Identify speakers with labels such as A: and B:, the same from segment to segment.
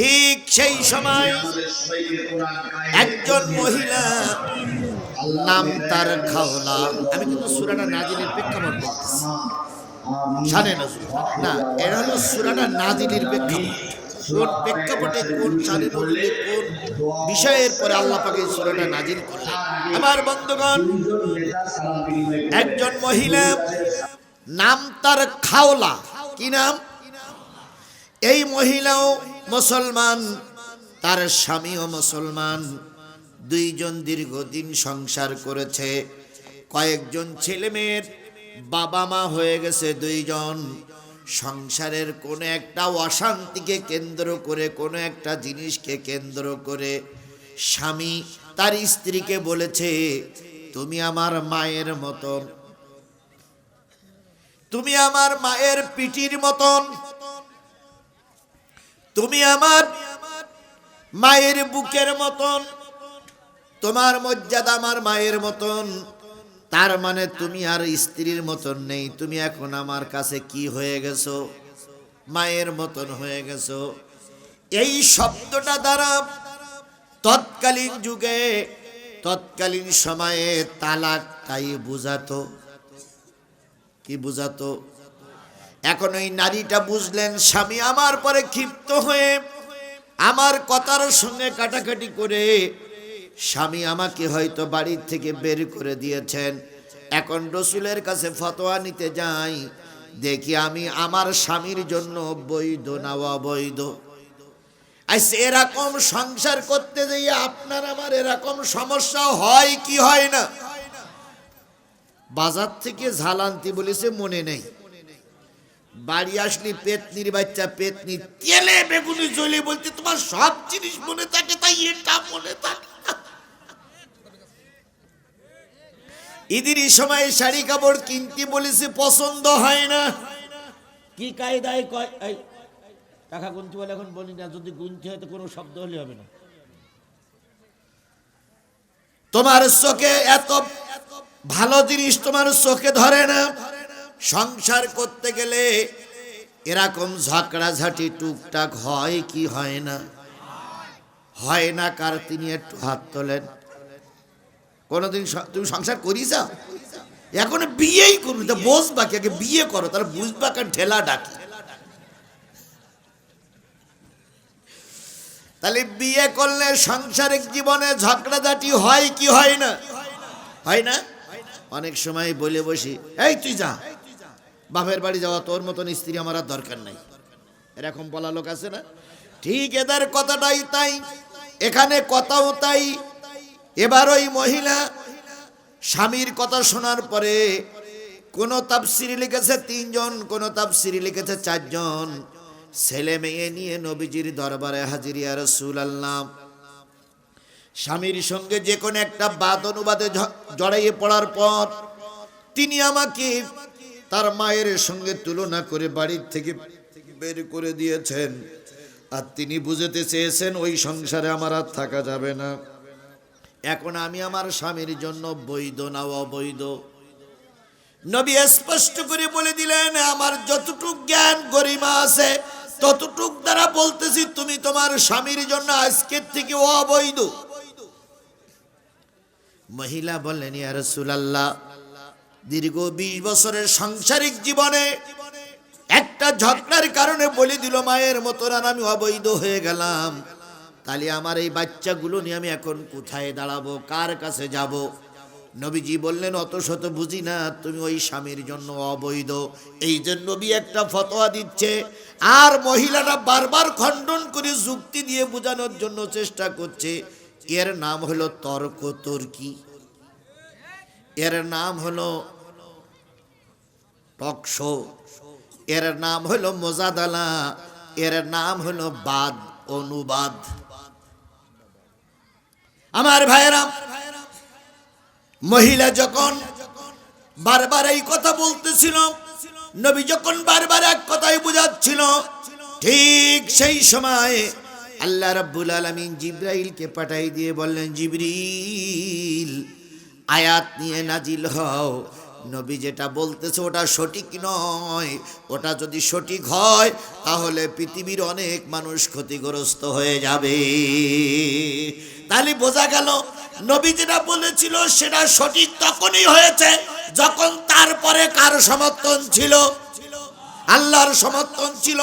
A: ঠিক সেই সময় একজন মহিলা নাম তার খাওলা। আমি কিন্তু সুরাটা নাজিলের প্রেক্ষাপট বলতেছি সানে না এটা হলো সুরাটা নাজিলের প্রেক্ষাপট। কোন প্রেক্ষাপটে কোন সানে নজরুলে কোন বিষয়ের পরে আল্লাহ পাকে সুরাটা নাজিল করলেন আমার বন্ধুগণ, একজন মহিলা নাম তার খাওলা। কি নাম? এই মহিলাও মুসলমান, তার স্বামীও মুসলমান, দুইজন দীর্ঘদিন সংসার করেছে। কয়েকজন ছেলে মেয়ের বাবা মা হয়ে গেছে দুইজন। সংসারের কোনো একটা অশান্তিকে কেন্দ্র করে, কোনো একটা জিনিসকে কেন্দ্র করে স্বামী তার স্ত্রীকে বলেছে, তুমি আমার মায়ের মতন। তুমি আমার মায়ের পিটির মতন। তুমি আমার মায়ের বুকের মতন, তোমার মর্যাদা আমার মায়ের মতন। তার মানে তুমি আর স্ত্রীর মতন নেই। তুমি এখন আমার কাছে কি হয়ে গেছো? মায়ের মতন হয়ে গেছো। এই শব্দটা দ্বারা তৎকালীন যুগে, তৎকালীন সময়ে তালাক তাই বুঝাতো। কি বুঝাতো? এখন ওই নারীটা বুঝলেন, স্বামী আমার পরে ক্ষিপ্ত হয়ে আমার কথার সঙ্গে কাটাকাটি করে স্বামী আমাকে হয়তো বাড়ির থেকে বের করে দিয়েছেন। এখন রসুলের কাছে ফতোয়া নিতে যাই। দেখি আমি আমার স্বামীর জন্য বৈধ না অবৈধ। এরকম সংসার করতে যাইয়ে আপনার আমার এরকম সমস্যা হয় কি হয় না? বাজার থেকে ঝালান্তি বলেছে, মনে নেই। বাড়ি আসলি পেতনির বাচ্চা পেতনি তেলে বেগুনি জ্বলে বলতে তোমার সব জিনিস মনে থাকে তাই এটা মনে থাকে ঈদের এই সময় শাড়ি কাপড় কিনতে বলেছে পছন্দ হয় না। কি কায়দায় কয় টাকা গুনতে বলে এখন বলি না যদি গুনতে হয় তো কোনো শব্দ হলে হবে না। তোমার চোখে এত ভালো জিনিস তোমার চোখে ধরে না। সংসার করতে গেলে এরকম ঝগড়াঝাটি টুকটাক হয় কি হয় না? হয় না কার তিনি একটু হাত তোলেন। কোনোদিন তুমি সংসার করিস এখন বিয়েই করবি তা বসবা কি? আগে বিয়ে করো তার বুঝবা কার ঠেলা ডাকি। তাহলে বিয়ে করলে সাংসারিক জীবনে ঝগড়াঝাটি হয় কি হয় না? হয় না? অনেক সময় বলে বসি, এই তুই যা। বাপের বাড়ি যাওয়া তোর মতন স্ত্রী আমার আর দরকার নাই। এরকম বলা লোক আছে না? ঠিক এদের কথাটাই তাই, এখানে কথাও তাই। এবার ওই মহিলা স্বামীর কথা শোনার পরে কোন তাপসিরি লিখেছে তিনজন, কোন তাপসিরি লিখেছে চারজন। ছেলে মেয়ে নিয়ে নবীজির দরবারে হাজিরিয়া রসুল আল্লাহ স্বামীর সঙ্গে যে কোনো একটা বাদ অনুবাদে জড়াইয়ে পড়ার পর তিনি আমাকে তার মায়ের সঙ্গে তুলনা করে বাড়ির থেকে বের করে দিয়েছেন। আর তিনি বুঝতে চেয়েছেন, ওই সংসারে আমার আর থাকা যাবে না। এখন আমি আমার স্বামীর জন্য বৈধ না অবৈধ? নবী স্পষ্ট করে বলে দিলেন, আমার যতটুক জ্ঞান গরিমা আছে, ততটুক দ্বারা বলতেছি তুমি তোমার স্বামীর জন্য আজকের থেকে অবৈধ। মহিলা বললেন, ইয়া রাসূলুল্লাহ দীর্ঘ বিশ বছরের সাংসারিক জীবনে একটা ঝগড়ার কারণে বলে দিল, মায়ের আর আমি অবৈধ হয়ে গেলাম। তাহলে আমার এই বাচ্চাগুলো নিয়ে আমি এখন কোথায় দাঁড়াবো? কার কাছে যাব? নবীজি বললেন, অত শত বুঝি না, তুমি ওই স্বামীর জন্য অবৈধ। এই যে নবী একটা ফতোয়া দিচ্ছে, আর মহিলাটা বারবার খণ্ডন করে যুক্তি দিয়ে বোঝানোর জন্য চেষ্টা করছে। এর নাম হলো তর্ক তর্কি। এর নাম হলো টকশো এর নাম হলো মোজাদালা, এর নাম হলো বাদ, অনুবাদ। আমার ভাইয়েরা, মহিলা যখন বারবার এই কথা বলতেছিল, নবী যখন বারবার এক কথাই বুঝাচ্ছিল, ঠিক সেই সময় আল্লাহ রাব্বুল আলামিন জিব্রাইলকে পাঠাই দিয়ে বললেন, জিবরিল, আয়াত নিয়ে নাজিল হও। নবী যেটা বলতেছে ওটা সঠিক নয়, ওটা যদি সঠিক হয়, তাহলে পৃথিবীর অনেক মানুষ ক্ষতিগ্রস্ত হয়ে যাবে। তাহলে বোঝা গেল, নবী যেটা বলেছিল সেটা সঠিক তখনই হয়েছে যখন তারপরে কার সমর্থন ছিল? আল্লাহর সমর্থন ছিল।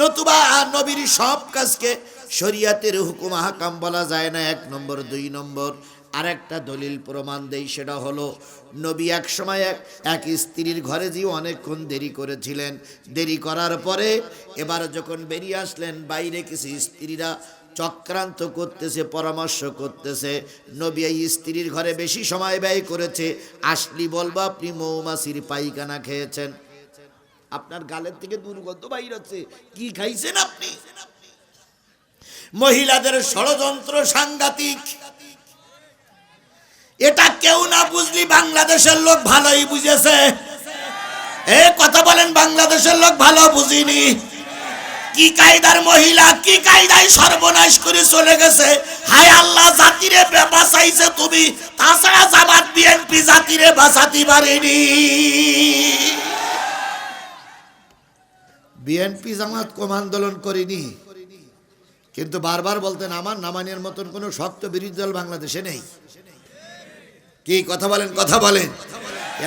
A: নতুবা নবীর সব কাজকে শরিয়াতের হুকুম হাকাম বলা যায় না, এক নম্বর, দুই নম্বর। আরেকটা দলিল প্রমাণ দেই, সেটা হলো, নবী এক সময় এক এক স্ত্রীর ঘরে যে অনেকক্ষণ দেরি করেছিলেন। দেরি করার পরে এবার যখন বেরিয়ে আসলেন, বাইরে কিছু স্ত্রীরা চক্রান্ত করতেছে, পরামর্শ করতেছে। নবী এই স্ত্রীর ঘরে বেশি সময় ব্যয় করেছে। আসলি বলবা, আপনি মৌমাছির পায়খানা খেয়েছেন। আপনার গালের থেকে দুর্গন্ধ বাইর হচ্ছে। কি খাইছেন আপনি? মহিলাদের ষড়যন্ত্র সাংঘাতিক। এটা কেউ না বুঝলি, বাংলাদেশের লোক ভালোই বুঝেছে। এ, কথা বলেন, বাংলাদেশের লোক ভালো বুঝিনি। কি কায়দার মহিলা, কি কায়দায় সর্বনাশ করে চলে গেছে। হায় আল্লাহ, জাতিরে বাঁচাইছে তুমি। তাছাড়া জামাত, বিএনপি জাতিরে বাঁচাতে পারেনি। বিএনপি জামাত কম আন্দোলন করিনি। কিন্তু বারবার বলতেন, আমার নামানের মতন কোনো শক্ত বিরোধী দল বাংলাদেশে নেই। কি কথা বলেন কথা বলেন।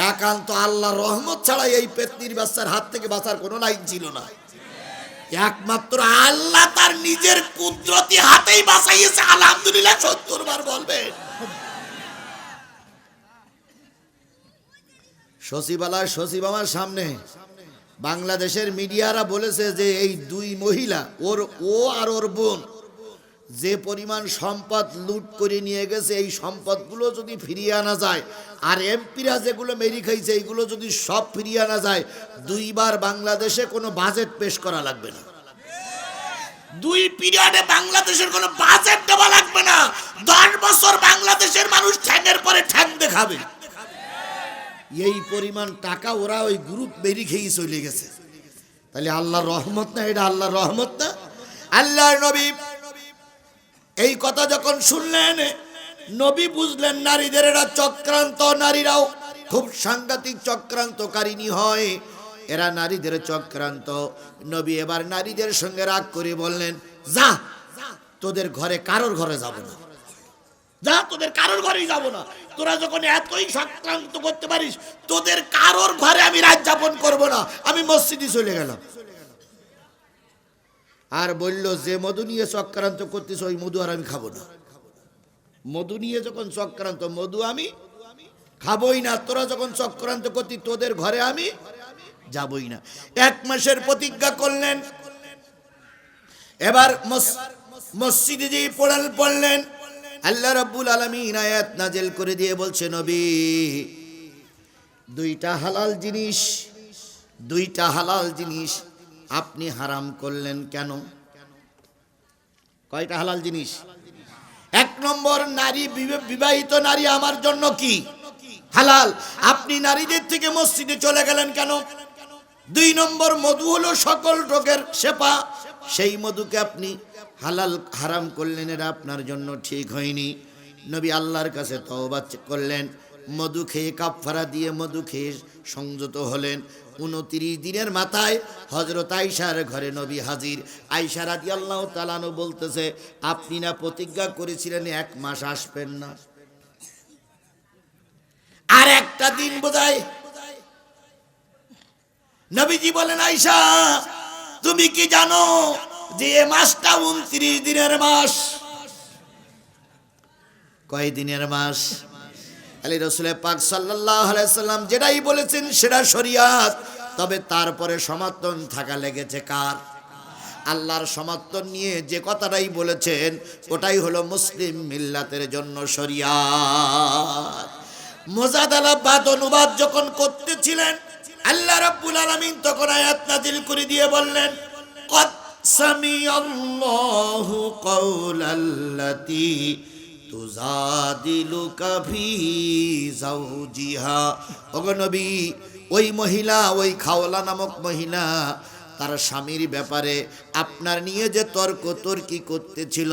A: একান্ত আল্লাহ রহমত ছাড়া এই পেতনির বাচ্চার হাত থেকে বাঁচার কোনো লাইন ছিল না। একমাত্র আল্লাহ তার নিজের কুদরতি হাতেই বাঁচাইয়েছে। আলহামদুলিল্লাহ সত্তর বার বলবেন। সচিবালয় সচিব আমার সামনে বাংলাদেশের মিডিয়ারা বলেছে যে এই দুই মহিলা, ওর ও আর ওর বোন যে পরিমাণ সম্পদ লুট করে নিয়ে গেছে এই সম্পদগুলো যদি ফিরিয়ে আনা যায় আর এমপিরা যেগুলো মেরি খাইছে এইগুলো যদি সব ফিরিয়ে আনা যায় দুইবার বাংলাদেশে কোনো বাজেট পেশ করা লাগবে না। দুই পিরিয়ডে বাংলাদেশের কোনো বাজেট দেওয়া লাগবে না। দশ বছর বাংলাদেশের মানুষ ঠ্যাংয়ের পরে ঠ্যাং দেখাবে। এই পরিমাণ টাকা ওরা ওই গ্রুপ মেরি খেয়ে চলে গেছে। তাহলে আল্লাহর রহমত না এটা আল্লাহর রহমত না? আল্লাহর নবী এই কথা যখন শুনলেন, নবী বুঝলেন নারীদের এরা চক্রান্ত, নারীরাও খুব সাংঘাতিক চক্রান্তকারিনী হয়। এরা নারীদের চক্রান্ত। নবী এবার নারীদের সঙ্গে রাগ করে বললেন, যা, তোদের ঘরে কারোর ঘরে যাব না। যা, তোদের কারোর ঘরেই যাব না। তোরা যখন এতই সংক্রান্ত করতে পারিস, তোদের কারোর ঘরে আমি রাত যাপন করব না। আমি মসজিদে চলে গেলাম। আর বলল, যে মধু নিয়ে চক্রান্ত করতিস ওই মধু আর আমি খাব না। মধু নিয়ে যখন চক্রান্ত, মধু আমি খাবই না, তোরা যখন চক্রান্ত করতি, তোদের ঘরে আমি যাবই না। এক মাসের প্রতিজ্ঞা করলেন। এবার মস- মসজিদে যে পড়াল পড়লেন, আল্লাহ রাব্বুল আলামিন আয়াত নাজেল করে দিয়ে বলছে, নবী, দুইটা হালাল জিনিস, দুইটা হালাল জিনিস আপনি হারাম করলেন কেন? কয়টা হালাল জিনিস? এক নম্বর, নারী বিবে- বিবাহিত নারী আমার জন্য কি? হালাল। আপনি নারীদের থেকে মসজিদে চলে গেলেন কেন? দুই নম্বর, মধু হলো সকল রোগের সেপা সেই মধুকে আপনি হালাল, হারাম করলেন এটা আপনার জন্য ঠিক হয়নি। নবী আল্লাহর কাছে তওবা করলেন। মধু খেয়ে কাফারা দিয়ে মধু খেয়ে সংযত হলেন। উনত্রিশ দিনের মাথায় হজরত আইসার ঘরে নবী হাজির। আইসা রাদি আল্লাহ তালানো বলতেছে, আপনি না প্রতিজ্ঞা করেছিলেন এক মাস আসবেন না। আর একটা দিন বোধহয় নবীজি বলেন আইসা তুমি কি জানো যে এ মাসটা উনত্রিশ দিনের মাস? কয় দিনের মাস? আলী রসুল পাক সাল্লাহ আলাইসাল্লাম যেটাই বলেছেন সেটা শরিয়াত। তবে তারপরে সমর্থন থাকা লেগেছে কার? আল্লাহর সমর্থন নিয়ে যে কথাটাই বলেছেন, ওটাই হলো মুসলিম মিল্লাতের জন্য শরিয়াত। মোজাদালা বাদ অনুবাদ যখন করতেছিলেন, আল্লাহ রাব্বুল আলামিন তখন আয়াত নাজিল করে দিয়ে বললেন, কদ সামিআল্লাহু কাওলাল্লাতী তুজাদিলুকা ফি যাওজিহা ওগো নবী ওই মহিলা ওই খাওলা নামক মহিলা তার স্বামীর ব্যাপারে আপনার নিয়ে যে তর্ক তর্কি করতেছিল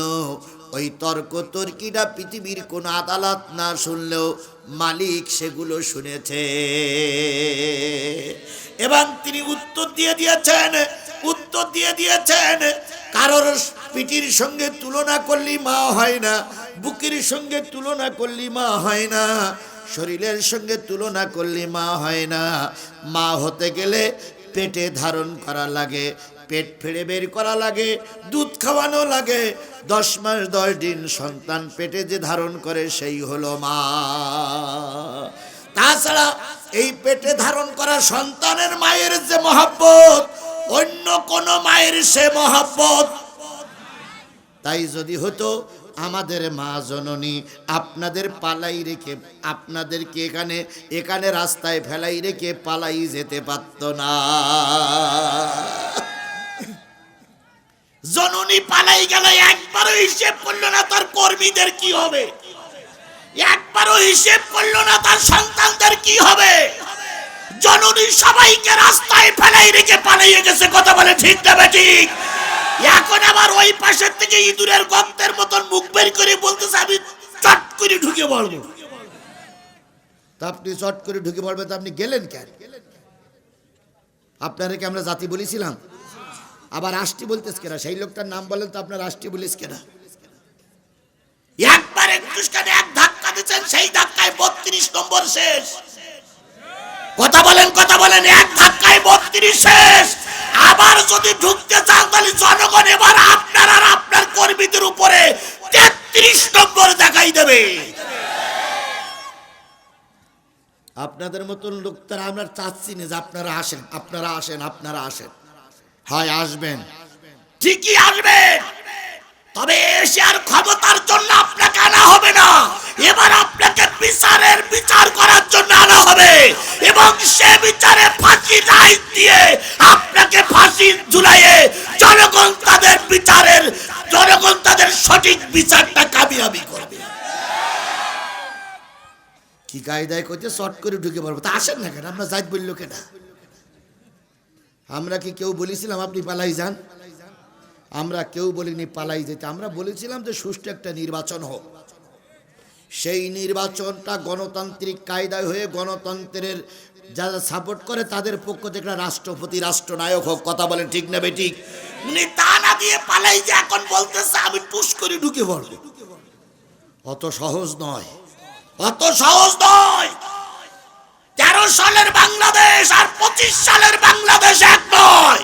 A: ওই তর্ক তর্কিটা পৃথিবীর কোন আদালত না শুনলেও মালিক সেগুলো শুনেছে এবং তিনি উত্তর দিয়ে দিয়েছেন উত্তর দিয়ে দিয়েছেন কারোর পিঠির সঙ্গে তুলনা করলি মা হয় না, বুকের সঙ্গে তুলনা করলি মা হয় না, শরীরের সঙ্গে তুলনা করলি মা হয় না। মা হতে গেলে পেটে ধারণ করা লাগে, পেট ফেড়ে বের করা লাগে, দুধ খাওয়ানো লাগে। দশ মাস, দশ দিন সন্তান পেটে যে ধারণ করে সেই হলো মা। তাছাড়া এই পেটে ধারণ করা সন্তানের মায়ের যে মহাব্বত, অন্য কোন মায়ের সে মহাব্বত তাই যদি হতো, আমাদের মা জননী আপনাদের পালাই রেখে, আপনাদেরকে এখানে এখানে রাস্তায় ফেলাই রেখে পালাই যেতে পারত না। জননী পালাই গেল, একবারও হিসেব করল না তার কর্মীদের কি হবে। একবারও হিসেব করল না তার সন্তানদের কি হবে। জননী সবাইকে রাস্তায় ফেলাই রেখে পালিয়ে গেছে, কথা বলে ঠিক না ঠিক। এখন আবার ওই পাশের থেকে ইঁদুরের গন্ধের মতন মুখ বের করে বলতেছে আমি চট করে ঢুকে পড়ব। তা আপনি চট করে ঢুকে পড়বেন তা আপনি গেলেন কেন? আপনারা কি আমরা জাতি বলেছিলাম। আবার রাষ্ট্রী বলতেছ কেনা? সেই লোকটার নাম বলেন তো আপনার রাষ্ট্রী বলিস কেনা? একবার একটু এক ধাক্কা দিচ্ছেন সেই ধাক্কায় বত্রিশ নম্বর শেষ। কথা বলেন কথা বলেন এক ধাক্কায় বত্রিশ শেষ। যদি ঢুকতে চান তাহলে জনগণ এবার আপনার আর আপনার কর্মীদের উপরে তেত্রিশ নম্বর দেখাই দেবে। আপনাদের মতন লোক তারা আমরা চাচ্ছি না যে আপনারা আসেন আপনারা আসেন আপনারা আসেন। হয় আসবেন। ঠিকই আসবেন। তবে এশিয়ার ক্ষমতার জন্য আপনাকে আনা হবে না। এবার আপনাকে বিচারের বিচার করার জন্য আনা হবে। এবং সে বিচারে ফাঁসি রায় দিয়ে আপনাকে ফাঁসি ঝুলাইয়ে জনগণ তাদের বিচারের, জনগণ তাদের সঠিক বিচারটা কামিয়াবি করবে। কি কায়দায় করছে? শর্ট করে ঢুকে পারব তা আসেন না কেন? আমরা যাই বলল কেনা? আমরা কি কেউ বলেছিলাম আপনি পালাই যান? আমরা কেউ বলিনি পালাই যেতে। আমরা বলেছিলাম যে সুষ্ঠু একটা নির্বাচন হোক। সেই নির্বাচনটা গণতান্ত্রিক কায়দায় হয়ে গণতন্ত্রের যারা সাপোর্ট করে তাদের পক্ষ থেকে রাষ্ট্রপতি, রাষ্ট্রনায়ক হোক, কথা বলেন ঠিক না বেঠিক উনি তা না দিয়ে পালাই যে এখন বলতেছে, আমি টুস করে ঢুকে পড়ব। অত সহজ নয়। অত সহজ নয়। তেরো সালের বাংলাদেশ আর পঁচিশ সালের বাংলাদেশ এক নয়।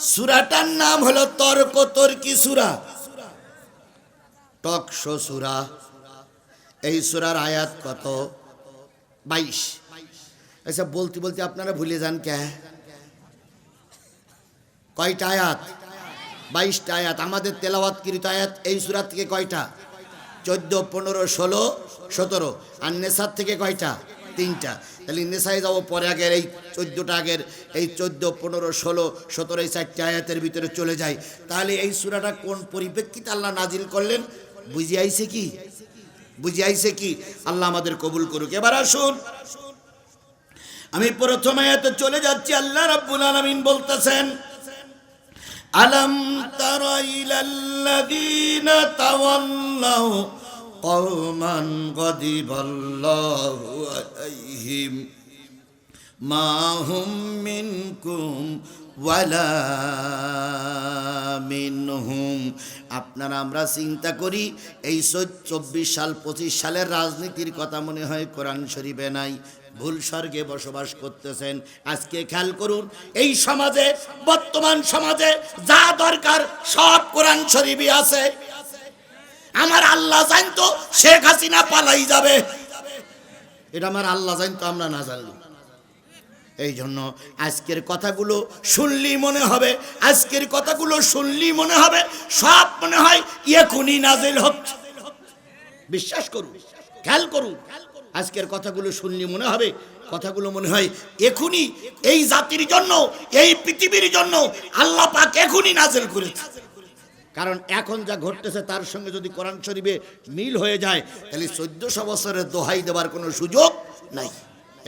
A: সুরাটার নাম হলো তর্ক তর্কি সুরা। টকশো সুরা। এই সুরার আয়াত কত? বাইশ। আচ্ছা বলতে বলতে আপনারা ভুলে যান কে? কয়টা আয়াত? বাইশটা আয়াত। আমাদের তেলাওয়াতকৃত আয়াত এই সুরাত থেকে কয়টা? চোদ্দ, পনেরো, ষোলো, সতেরো। আর নেশার থেকে কয়টা? তিনটা। তাহলে নেশায় যাব পরে আগের এই চোদ্দোটা আগের, এই চোদ্দ, পনেরো, ষোলো, সতেরো, এই চারটে আয়াতের ভিতরে চলে যায়। তাহলে এই সুরাটা কোন পরিপ্রেক্ষিতে আল্লাহ নাজিল করলেন? বুঝে আইছে কি? বুঝে আইছে কি? আল্লাহ আমাদের কবুল করুক। এবার আসুন। আমি প্রথম আয়াতে চলে যাচ্ছি, আল্লাহ রাব্বুল আলামিন বলতেছেন, আলম তারা ইলাল্লাযীনা তাওয়াল্লাউ কওমান গদিবাল্লাহু আলাইহিম, মা হুম মিনকুম ওয়ালা মিনহুম। আপনারা, আমরা চিন্তা করি, এই চব্বিশ সাল, পঁচিশ সালের রাজনীতির কথা মনে হয় কোরআন শরীফে নাই। ভুল স্বর্গে বসবাস করতেছেন। আজকে খেয়াল করুন, এই সমাজে, বর্তমান সমাজে যা দরকার সব কোরআন শরীফই আছে। আমার আল্লাহ জানতো, শেখ হাসিনা পালাই যাবে। এটা আমার আল্লাহ জানতো, আমরা না জানলাম। এই জন্য আজকের কথাগুলো শুনলি মনে হবে, আজকের কথাগুলো শুনলি মনে হবে, সব মনে হয় এখনই নাজিল হচ্ছে বিশ্বাস করুন, খেয়াল করুন, আজকের কথাগুলো শুনলে মনে হবে, কথাগুলো মনে হয় এখনই এই জাতির জন্য, এই পৃথিবীর জন্য আল্লাহ পাক এখনই নাজেল করেছে। কারণ এখন যা ঘটতেছে তার সঙ্গে যদি কোরআন শরীফে মিল হয়ে যায়, তাহলে চোদ্দশো বছরের দোহাই দেওয়ার কোনো সুযোগ নাই।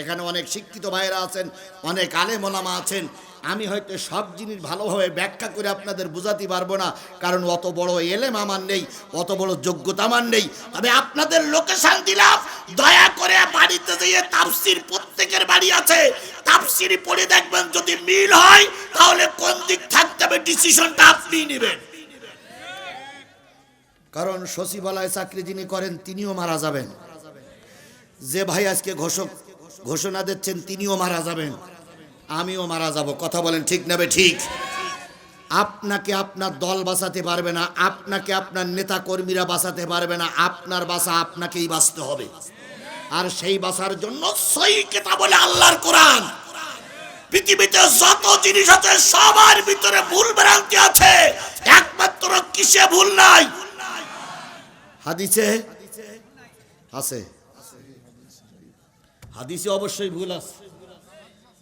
A: এখানে অনেক শিক্ষিত ভাইয়েরা আছেন, অনেক আলেমোলামা আছেন। আমি হয়তো সব জিনিস ভালোভাবে ব্যাখ্যা করে আপনাদের বোঝাতে পারব না, কারণ অত বড় এলেম আমার নেই, অত বড় যোগ্যতা আমার নেই। তবে আপনাদের লোকেশন দিলাম দয়া করে বাড়িতে যেয়ে তাফসির প্রত্যেকের বাড়ি আছে। তাফসির পড়ে দেখবেন যদি মিল হয়, তাহলে কোন দিক থাকতে হবে? ডিসিশনটা আপনি নেবেন। কারণ সচিবালয় চাকরি যিনি করেন, তিনিও মারা যাবেন। যে ভাই আজকে ঘোষক ঘোষণা দিচ্ছেন, তিনিও মারা যাবেন। আমিও মারা যাব। কথা বলেন ঠিক নেবে ঠিক? আপনাকে আপনার দল বাঁচাতে পারবে না, আপনাকে আপনার নেতা কর্মীরা বাঁচাতে পারবে না, আপনার বাসা আপনাকেই বাঁচতে হবে। আর সেই বাঁচার জন্য সই কেতা বলে আল্লাহর কোরআন। পৃথিবীতে যত জিনিস আছে, সবার ভিতরে ভুল ভ্রান্তি আছে। একমাত্র কিসে ভুল নাই? হাদিসে? আছে। হাদিসে অবশ্যই ভুল আছে।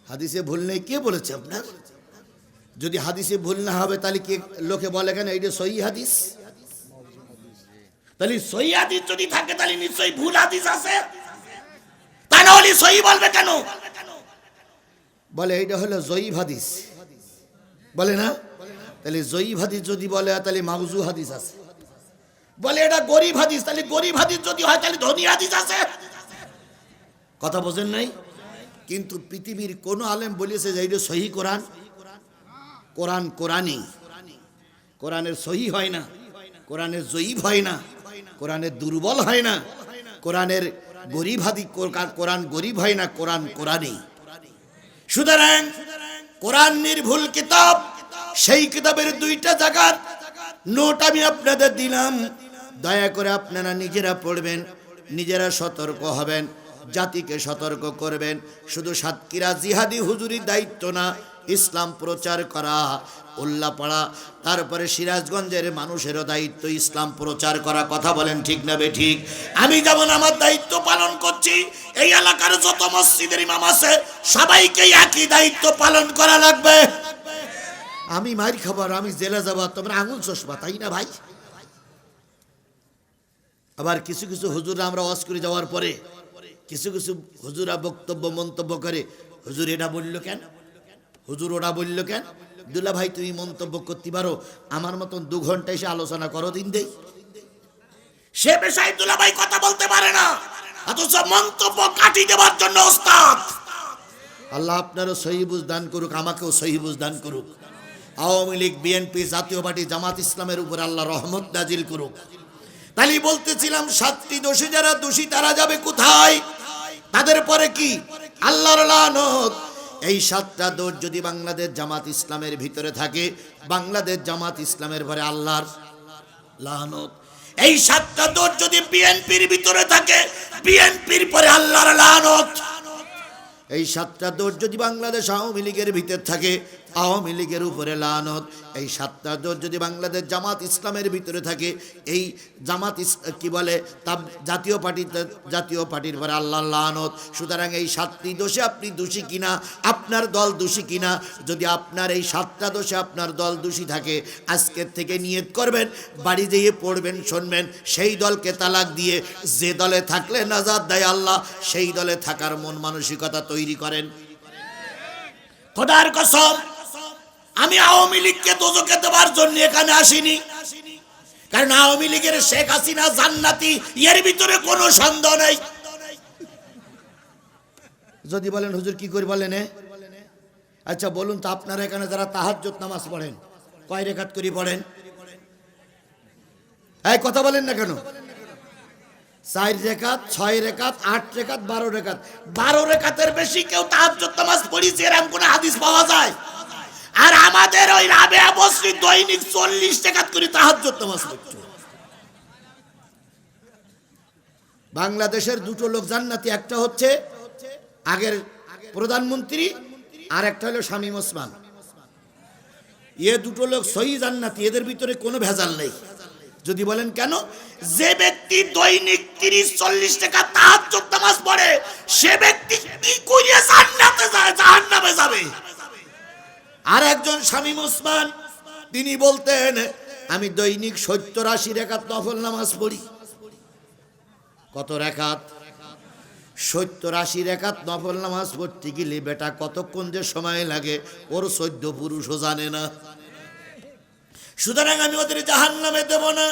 A: হাদিসে ভুল নেই, কে বলেছে আপনার? যদি হাদিসে ভুল না হবে, তাহলে কে লোকে বলে কেন? এইটা সহি হাদিস? তাহলে সহি হাদিস যদি থাকে, তাহলে নিশ্চয়ই ভুল হাদিস আছে। তা না হলে সহি বলবে কেন? বলে, এইটা হলো জয়ীব হাদিস। বলে না? তাহলে জয়ীব হাদিস যদি বলে, তাহলে মাউজু হাদিস আছে। বলে, এটা গরিব হাদিস। তাহলে গরিব হাদিস যদি হয়, তাহলে ধনী হাদিস আছে। কথা বোঝেন নাই? কিন্তু পৃথিবীর কোন আলেম বলেছে যে এটা সহি কোরআন। কোরআন কোরআনই। কোরআনের সহি হয় না। কোরআনের জয়ীব হয় না। কোরআনের দুর্বল হয় না। কোরআনের গরিব হাদি কোরআন গরিব হয় না, কোরআন কোরআনই। সুতরাং কোরআন নির্ভুল কিতাব, সেই কিতাবের দুইটা জায়গার নোট আমি আপনাদের দিলাম। দয়া করে আপনারা নিজেরা পড়বেন, নিজেরা সতর্ক হবেন, জাতিকে সতর্ক করবেন। শুধু সাতক্ষীরা জিহাদি হুজুরির দায়িত্ব না, ইসলাম প্রচার করা উল্লাপাড়া তারপরে সিরাজগঞ্জের মানুষেরও দায়িত্ব ইসলাম প্রচার করা। কথা বলেন ঠিক না ঠিক? আমি যেমন আমার দায়িত্ব পালন করছি, এই এলাকার যত মসজিদের ইমাম আছে সবাইকে একই দায়িত্ব পালন করা লাগবে। আমি মার খাবার, আমি জেলে যাব, তোমরা আঙুল চশমা তাই না ভাই? আবার কিছু কিছু হুজুরা আমরা ওয়াজ করে যাওয়ার পরে, কিছু কিছু হুজুরা বক্তব্য, মন্তব্য করে, হুজুর, এটা বলল কেন? হুজুর, ওটা বলল কেন? দুলা ভাই, তুমি মন্তব্য করতে পারো? আমার মতন দু ঘণ্টা এসে আলোচনা করো দিন দেই। সে বিষয়ে দুলা ভাই কথা বলতে পারে না। অথচ মন্তব্য কাটিয়ে দেওয়ার জন্য ওস্তাদ। আল্লাহ আপনারও সহিবুজ দান করুক, আমাকেও সহিবুজ দান করুক। আওয়ামী লীগ, বিএনপি, জাতীয় পার্টি, জামাত ইসলামের উপর আল্লাহ রহমত নাজিল করুক। তাহলে বলতেছিলাম, সাতটি দোষী যারা দোষী, তারা যাবে কোথায়? তাদের পরে কি? আল্লাহর লানত। এই সাতটা দোষ যদি বাংলাদেশ জামাত ইসলামের ভিতরে থাকে, বাংলাদেশ জামাত ইসলামের পরে আল্লাহর লানত। এই সাতটা দোষ যদি বিএনপির ভিতরে থাকে, বিএনপির পরে আল্লাহর লানত। এই সাতটা দোষ যদি বাংলাদেশ আওয়ামী লীগের ভিতর থাকে আওয়ামী লীগের উপরে লানত। এই সাতটা দোষ যদি বাংলাদেশ জামাত ইসলামের ভিতরে থাকে, এই জামাত কি বলে তা জাতীয় পার্টিতে, জাতীয় পার্টির পরে আল্লাহ লানত। সুতরাং এই সাতটি দোষে আপনি দোষী কিনা, আপনার দল দোষী কিনা, যদি আপনার এই সাতটা দোষে আপনার দল দোষী থাকে, আজকের থেকে নিয়ত করবেন, বাড়ি যেয়ে পড়বেন, শুনবেন, সেই দলকে তালাক দিয়ে যে দলে থাকলে নাজাদ দেয় আল্লাহ, সেই দলে থাকার মন মানসিকতা তৈরি করেন। খোদার কসম আমি আওয়ামী লীগকে দোজকে দেওয়ার জন্য এখানে আসিনি। কারণ আওয়ামী লীগের শেখ হাসিনা জান্নাতি, এর ভিতরে কোনো সন্দেহ নেই। যদি বলেন, হুজুর, কি করে বলেন আচ্ছা বলুন তো, আপনারা এখানে যারা তাহাজ্জুদ নামাজ পড়েন, কয় রেখাত করে পড়েন? এই কথা বলেন না কেন? চার রেখাত, ছয় রেখাত, আট রেখাত, বারো রেখাত। বারো রেখাতের বেশি কেউ তাহাজ্জুদ নামাজ পড়িছে, এরকম কোন হাদিস পাওয়া যায়? আর আমাদের ওই রাবেয়া বসরি দৈনিক চল্লিশ রেখাত করে তাহাজ্জুদ নামাজ পড়তো। বাংলাদেশের দুটো লোক জান্নাতি, একটা হচ্ছে আগের প্রধানমন্ত্রী আর একটা হলো শামীম ওসমান। এ দুটো লোক সহি জান্নাতি, এদের ভিতরে কোনো ভেজাল নেই। যদি বলেন কেন? যে ব্যক্তি দৈনিক তিরিশ, চল্লিশ টাকা তাহার নামাজ পড়ে, সে ব্যক্তি কি করিয়া জান্নাতে জাহান্নামে যাবে? আর একজন স্বামী মুসমান, তিনি বলতেন, আমি দৈনিক সত্তর আশি রেখাত নফল নামাজ পড়ি। কত রেখাত? সত্তর আশি রেখাত নফল নামাজ পড়তে গেলে বেটা কতক্ষণ যে সময় লাগে, ওর সদ্য পুরুষও জানে না। সুতরাং আমি ওদের জাহান নামে দেব না,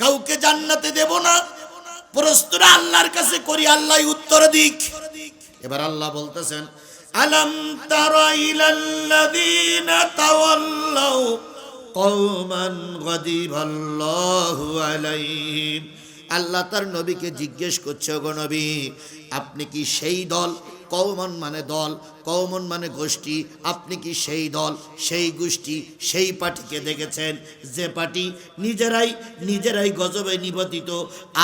A: কাউকে জান্নাতে দেব না, প্রশ্নটা আল্লাহর কাছে করি আল্লাহ উত্তর দিক। এবার আল্লাহ বলতেছেন আলম তারা ইলাল্লাযীনা তাওয়াল্লাউ কওমান গাদিবাল্লাহু আলাইহিম। আল্লাহ তার নবীকে জিজ্ঞেস করছে গো নবী, আপনি কি সেই দল? কৌমন মানে দল। কৌমন মানে গোষ্ঠী। আপনি কি সেই দল, সেই গোষ্ঠী, সেই পার্টিকে দেখেছেন? যে পার্টি নিজেরাই নিজেরাই গজবে নিবদিত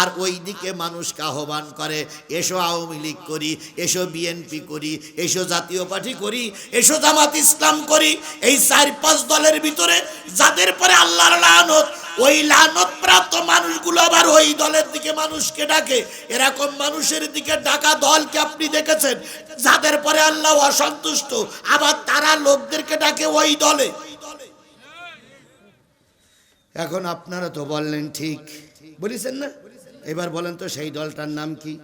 A: আর ওই দিকে মানুষকে আহ্বান করে, এসো আওয়ামী লীগ করি, এসো বিএনপি করি, এসো জাতীয় পার্টি করি, এসো জামাত ইসলাম করি, এই চার পাঁচ দলের ভিতরে যাদের পরে আল্লাহর লানত, ওই লানত প্রাপ্ত মানুষগুলো আবার ওই দলের দিকে মানুষকে ডাকে। এরকম মানুষের দিকে ডাকা দলকে আপনি দেখেছেন? যাদের পরে আল্লাহ অসন্তুষ্ট আবার তারা লোকদেরকে ডাকে ওই দলে। এখন আপনারা তো বললেন ঠিক। বলেছেন না? এবার বলেন তো সেই দলটার নাম কি?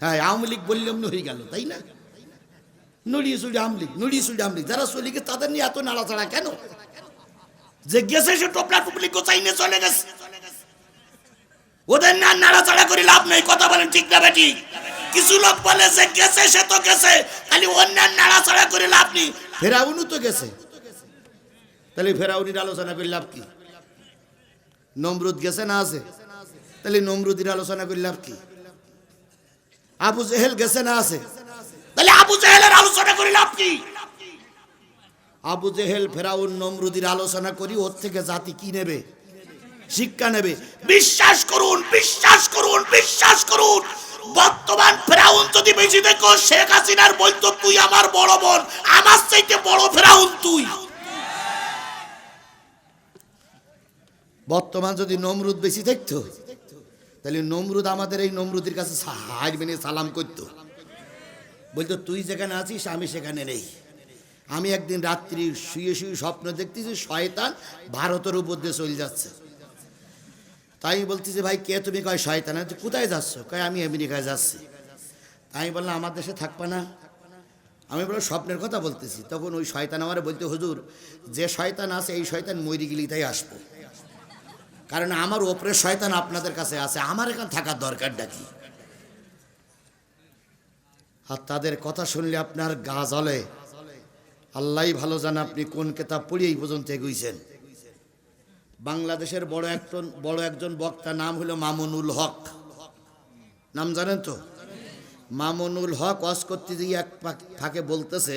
A: হ্যাঁ আওয়ামী লীগ বললাম হয়ে গেল, তাই না? নড়িয়ে চুড়ি আওয়ামী লীগ, নড়িয়ে চুড়ি আওয়ামী লীগ। যারা চলে তাদের নিয়ে এত নাড়াচাড়া কেন? যে গেছে সে টোপলা টুপলি কোচাই নিয়ে চলে গেছে। ওদের না নাড়াচাড়া করে লাভ নেই, কথা বলেন ঠিক না বেটি কিছু লোক বলে যে গেছে সে তো গেছে। খালি অন্যান্য নাড়াচাড়া করে লাভ নেই। ফেরাউনও তো গেছে। তাহলে ফেরাউনির আলোচনা করে লাভ কি? নমরুদ গেছে না আছে? তাহলে নমরুদির আলোচনা করে লাভ কি? আবু জেহেল গেছে না আছে? তাহলে আবু জেহেলের আলোচনা করে লাভ কি? আবু জেহেল ফেরাউন নমরুদির আলোচনা করি ওর থেকে জাতি কি নেবে? শিক্ষা নেবে? বিশ্বাস করুন বিশ্বাস করুন বিশ্বাস করুন। বর্তমান ফেরাউন যদি বেশি দেখো, শেখ হাসিনার বলতো তুই আমার বড় বোন, আমার চাইতে বড় ফেরাউন তুই। বর্তমান যদি নমরুদ বেশি দেখতো, তাহলে নমরুদ আমাদের এই নমরুদের কাছে হাজ মেনে সালাম করতো। বলতো, তুই যেখানে আছিস, আমি সেখানে নেই। আমি একদিন রাত্রি শুয়ে শুয়ে স্বপ্ন দেখতেছি, শয়তান ভারতের উপর দিয়ে চলে যাচ্ছে। তাই বলতেছি ভাই কে তুমি? কয় শয়তান। বলছি, কোথায় যাচ্ছ? কয় আমি আমেরিকায় যাচ্ছি। আমি বললাম আমার দেশে থাকবা না। আমি বললাম স্বপ্নের কথা বলতেছি। তখন ওই শয়তান আমার বলতে হুজুর যে শয়তান আছে এই শয়তান মরি গেলি তাই আসব। কারণ আমার ওপরে শয়তান আপনাদের কাছে আছে। আমার এখানে থাকার দরকার ডাকি আর তাদের কথা শুনলে আপনার গা জ্বলে। আল্লাহ ভালো জানে আপনি কোন কেতাব পড়িয়ে এই পর্যন্ত এগুইছেন। বাংলাদেশের বড় একজন বড় একজন বক্তা নাম হলো মামুনুল হক। নাম জানেন তো? মামুনুল হক ওয়াজ করতে গিয়ে এক ফাঁকে বলতেছে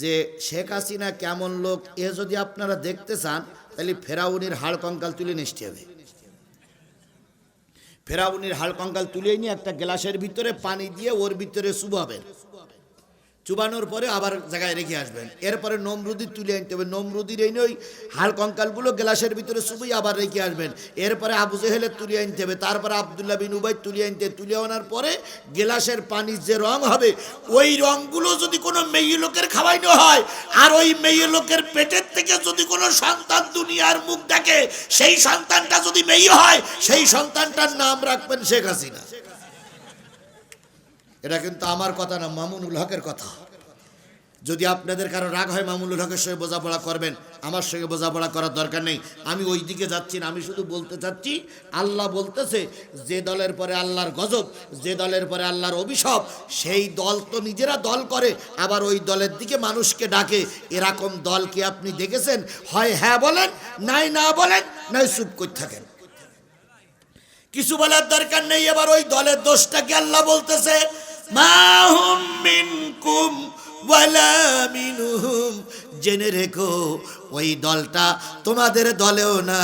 A: যে, শেখ হাসিনা কেমন লোক? এ যদি আপনারা দেখতে চান, তাহলে ফেরাউনির হাড় কঙ্কাল তুলে নিতে হবে। ফেরাউনির হাড় কঙ্কাল তুলে নিয়ে একটা গ্লাসের ভিতরে পানি দিয়ে ওর ভিতরে চুবাবেন। চুবানোর পরে আবার জায়গায় রেখে আসবেন। এরপরে নমরুদি তুলে আনতে হবে। নমরুদির এই ওই হাড় কঙ্কালগুলো গ্লাসের ভিতরে চুবই আবার রেখে আসবেন। এরপরে আবু জেহেলের তুলে আনতে হবে। তারপরে আবদুল্লাহ বিন উবাই তুলে আনতে, তুলে আনার পরে গ্লাসের পানির যে রং হবে, ওই রংগুলো যদি কোনো মেয়ে লোকের খাওয়াইনো হয়, আর ওই মেয়ে লোকের পেটের থেকে যদি কোনো সন্তান দুনিয়ার মুখ দেখে, সেই সন্তানটা যদি মেয়ে হয়, সেই সন্তানটার নাম রাখবেন শেখ হাসিনা। এটা কিন্তু আমার কথা না, মামুনুল হকের কথা। যদি আপনাদের কারও রাগ হয় মামুনুল হকের সঙ্গে বোঝাপড়া করবেন, আমার সঙ্গে বোঝাপড়া করার দরকার নেই। আমি ওই দিকে যাচ্ছি না, আমি শুধু বলতে চাচ্ছি, আল্লাহ বলতেছে, যে দলের পরে আল্লাহর গজব, যে দলের পরে আল্লাহর অভিশাপ, সেই দল তো নিজেরা দল করে, আবার ওই দলের দিকে মানুষকে ডাকে। এরকম দল কি আপনি দেখেছেন? হয় হ্যাঁ বলেন, নাই না বলেন, নাই চুপ করে থাকেন। কিছু বলার দরকার নেই, এবার ওই দলের দোষটাকে আল্লাহ বলতেছে? মাহুম মিনকুম, ওয়ালা জেনে রেখো, ওই দলটা তোমাদের দলেও না,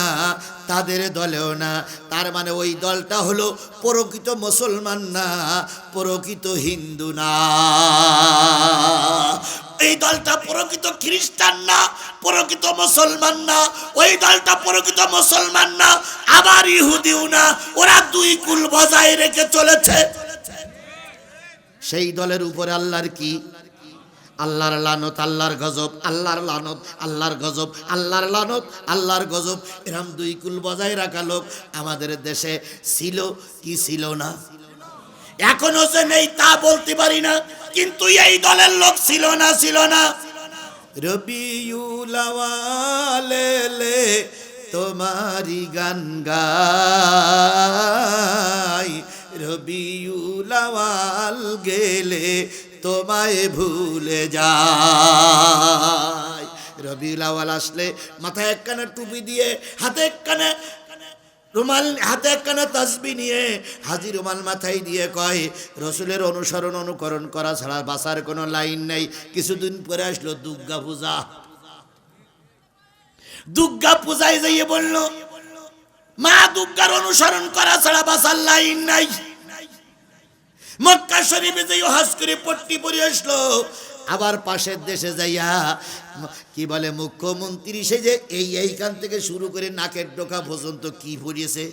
A: তাদের দলেও না। তার মানে ওই দলটা হলো প্রকৃত মুসলমান না, প্রকৃত হিন্দু না। এই দলটা প্রকৃত খ্রিস্টান না, প্রকৃত মুসলমান না। ওই দলটা প্রকৃত মুসলমান না, আবার ইহুদিও না। ওরা দুই কুল বজায় রেখে চলেছে। সেই দলের উপরে আল্লাহর কি? আল্লাহর লানত, আল্লাহর গজব, আল্লাহর লানত, আল্লাহর গজব, আল্লাহর লানত, আল্লাহর গজব। এরম দুই কুল বজায় রাখা লোক আমাদের দেশে ছিল কি ছিল না? এখনও যে নেই তা বলতে পারি না, কিন্তু এই দলের লোক ছিল না ছিল না। রবিউলাওয়ালে তোমারি গান রবিউলাওয়াল গেলে তোমায় ভুলে যায়। রবিউলাওয়াল আসলে মাথায় একখানা টুপি দিয়ে, হাতে একখানা রুমাল, হাতে একখানা তসবি নিয়ে হাজি রুমাল মাথায় দিয়ে কয়, রসুলের অনুসরণ, অনুকরণ করা ছাড়া বাসার কোনো লাইন নেই। কিছুদিন পরে আসলো দুর্গা পূজা। দুর্গা পূজায় যাইয়ে বলল, মা দুর্গার অনুসরণ করা ছাড়া বাসার লাইন নাই। মক্কা শরীফে যাই হাস করে পট্টি পরে আসলো, আবার পাশের দেশে যাইয়া কি বলে, মুখ্যমন্ত্রী সে যে এই এইখান থেকে শুরু করে নাকের ডোকা পর্যন্ত কি পরিয়েছে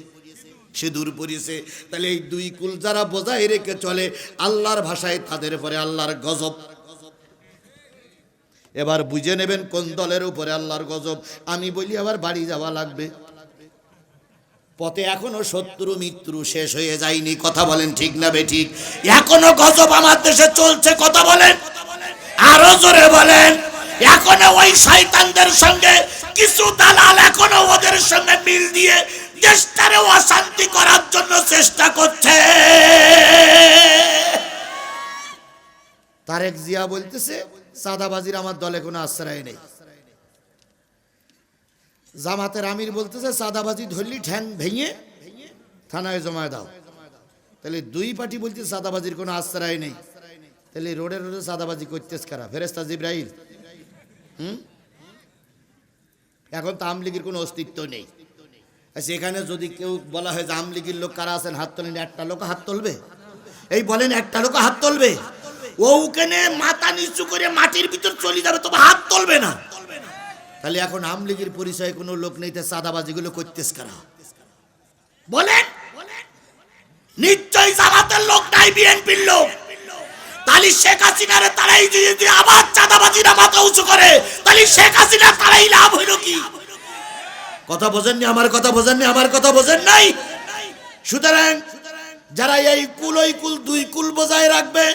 A: সিঁদুর পরিয়েছে তাহলে এই দুই কুল যারা বজায় রেখে চলে, আল্লাহর ভাষায় তাদের পরে আল্লাহর গজব। এবার বুঝে নেবেন কোন দলের উপরে আল্লাহর গজব। আমি বলি, আবার বাড়ি যাওয়া লাগবে। পথে এখনও শত্রু মিত্রু শেষ হয়ে যায়নি। কথা বলেন ঠিক না বে ঠিক? এখনও গজব আমার দেশে চলছে, কথা বলেন। আরও জোরে বলেন। এখনও ওই শয়তানদের সঙ্গে কিছু দালাল এখনও ওদের সঙ্গে মিল দিয়ে দেশটারে অশান্তি করার জন্য চেষ্টা করছে। তারেক জিয়া বলতেছে, সাদাবাজির আমার দলে কোনো আশ্রয় নেই। জামাতের আমির বলতেছে, সাদাবাজি ধরলি, ঠ্যাং ভেঙে থানায় জমা দাও তাহলে দুই পার্টি বলছে সাদাবাজির কোনো আশ্রয় নেই। তাহলে রোডে রোডে সাদাবাজি করতেস কারা? ফেরেস্তা জিব্রাহিল হুম? এখন তো আমলিগের কোনো অস্তিত্ব নেই। সেখানে যদি কেউ বলা হয় যে আমলিগের লোক কারা আছেন, হাত তোলেন, একটা লোক হাত তুলবে? এই বলেন, একটা লোক হাত তুলবে? ওখানে মাথা নিচু করে মাটির ভিতর চলে যাবে, তবে হাত তুলবে না। তাহলে এখন আমলিগের পরিচয় কোনো লোক নেই, তা করতেস কারা বলেন! জামাতের লোক নাই, বিএনপির লোক। শেখ হাসিনারে তারাই যদি আবার চাঁদাবাজিরা মাথা উঁচু করে শেখ হাসিনা তারাই লাভ হইল কি? কথা বোঝেননি, আমার কথা বোঝেননি, আমার কথা বোঝেন নাই? সুতরাং যারা এই কুল ওই কুল, দুই কুল বজায় রাখবে,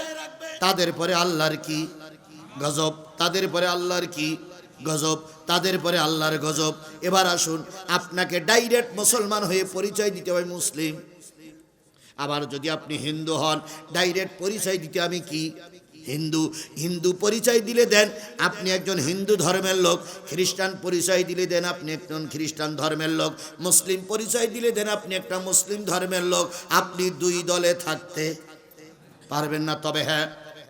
A: তাদের পরে আল্লাহর কি গজব? তাদের পরে আল্লাহর কি গজব, তাদের পরে আল্লাহর গজব। এবার আসুন, আপনাকে ডাইরেক্ট মুসলমান হয়ে পরিচয় দিতে হয় মুসলিম। আবার যদি আপনি হিন্দু হন ডাইরেক্ট পরিচয় দিতে আমি কি? হিন্দু। হিন্দু পরিচয় দিলে দেন, আপনি একজন হিন্দু ধর্মের লোক। খ্রিস্টান পরিচয় দিলে দেন, আপনি একজন খ্রিস্টান ধর্মের লোক। মুসলিম পরিচয় দিলে দেন, আপনি একটা মুসলিম ধর্মের লোক। আপনি দুই দলে থাকতে পারবেন না, তবে হ্যাঁ